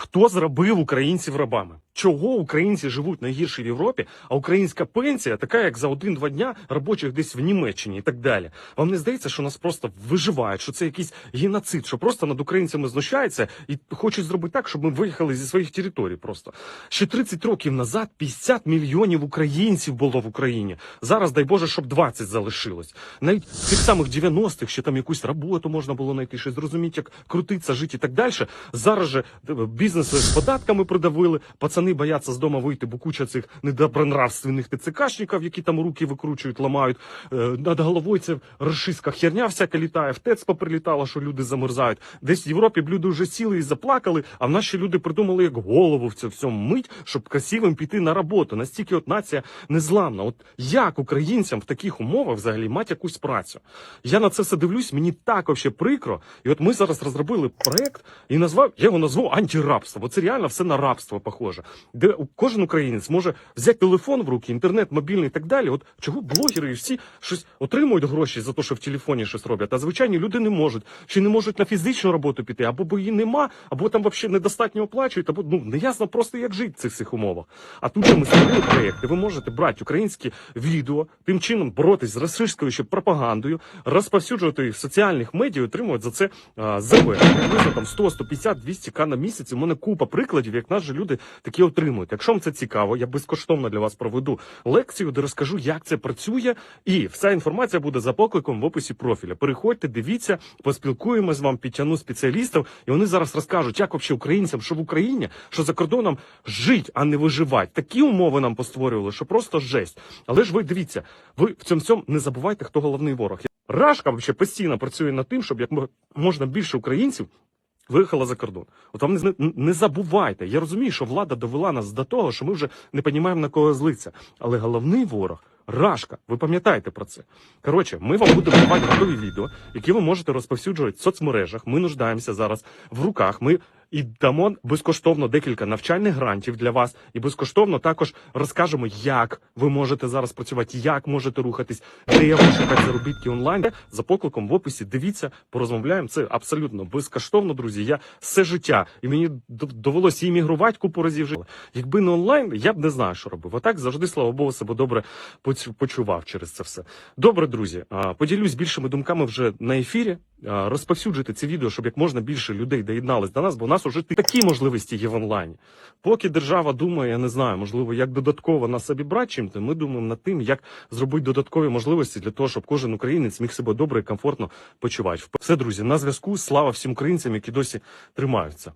Хто зробив українців рабами? Чого українці живуть найгірше в Європі, а українська пенсія така, як за один-два дня робочих десь в Німеччині і так далі? Вам не здається, що нас просто виживають, що це якийсь геноцид, що просто над українцями знущаються і хочуть зробити так, щоб ми виїхали зі своїх територій. Просто ще 30 років назад 50 мільйонів українців було в Україні. Зараз, дай Боже, щоб 20 залишилось. Навіть в тих самих 90-х ще там якусь роботу можна було знайти, щось зрозуміти, як крутиться, жити і так далі. Зараз же е, бізнеси з податками придавили, пацани бояться з дому вийти, бо куча цих недобронравственних ТЦКшників, які там руки викручують, ламають. Е, Над головою це рашистська херня всяка літає, в ТЕЦ поприлітало, що люди замерзають. Десь в Європі б люди вже сіли і заплакали, а в ще люди придумали як голову в цьому мить, щоб красивим піти на роботу. Настільки от нація незламна. От як українцям в таких умовах взагалі мати якусь працю? Я на це все дивлюсь, мені так вообще прикро. І от ми зараз розробили проект і назвав, я його назву антирабство, бо це реально все на рабство похоже. Де кожен українець може взяти телефон в руки, інтернет, мобільний і так далі. От чого блогери і всі щось отримують гроші за те, що в телефоні щось роблять, а звичайні люди не можуть, чи не можуть на фізичну роботу піти, або бо її нема, або там взагалі недостатньо оплачують, або ну не ясно просто як жити в цих всіх умовах. А тут ми створили проєкт, де ви можете брати українські відео, тим чином боротись з російською ще пропагандою, розповсюджувати їх в соціальних медіа, отримувати за це ЗВ. Приблизно там 100, 150, 200 к на місяць. У мене купа прикладів, як наші люди такі отримують. Якщо вам це цікаво, я безкоштовно для вас проведу лекцію, де розкажу, як це працює, і вся інформація буде за покликом в описі профіля. Переходьте, дивіться, поспілкуємось з вам, підтягну спеціалістів, і вони зараз розкажуть, як взагалі українцям, що в Україні, що за кордоном жить, а не виживати. Такі умови нам постворювали, що просто жесть. Але ж ви дивіться, ви в цьому всьому не забувайте, хто головний ворог. Рашка взагалі постійно працює над тим, щоб як мо- можна більше українців виїхала за кордон. От вам не, не забувайте. Я розумію, що влада довела нас до того, що ми вже не розуміємо, на кого злиться. Але головний ворог Рашка. Ви пам'ятаєте про це? Коротше, ми вам будемо давати готові відео, які ви можете розповсюджувати в соцмережах. Ми нуждаємося зараз в руках. Ми і дамо безкоштовно декілька навчальних грантів для вас, і безкоштовно також розкажемо, як ви можете зараз працювати, як можете рухатись, де ви шукати заробітки онлайн. За покликом в описі дивіться, порозмовляємо. Це абсолютно безкоштовно, друзі. Я все життя, і мені довелося іммігрувати купу разів жити. Якби не онлайн, я б не знаю, що робив. А так завжди, слава Богу, себе добре почував через це все. Добре, друзі. Поділюсь більшими думками вже на ефірі. Розповсюджуйте це відео, щоб як можна більше людей доєднались до нас, бо у нас уже такі можливості є в онлайні. Поки держава думає, я не знаю, можливо, як додатково нас обібрати чим-то, ми думаємо над тим, як зробити додаткові можливості для того, щоб кожен українець міг себе добре і комфортно почувати. Все, друзі, на зв'язку. Слава всім українцям, які досі тримаються.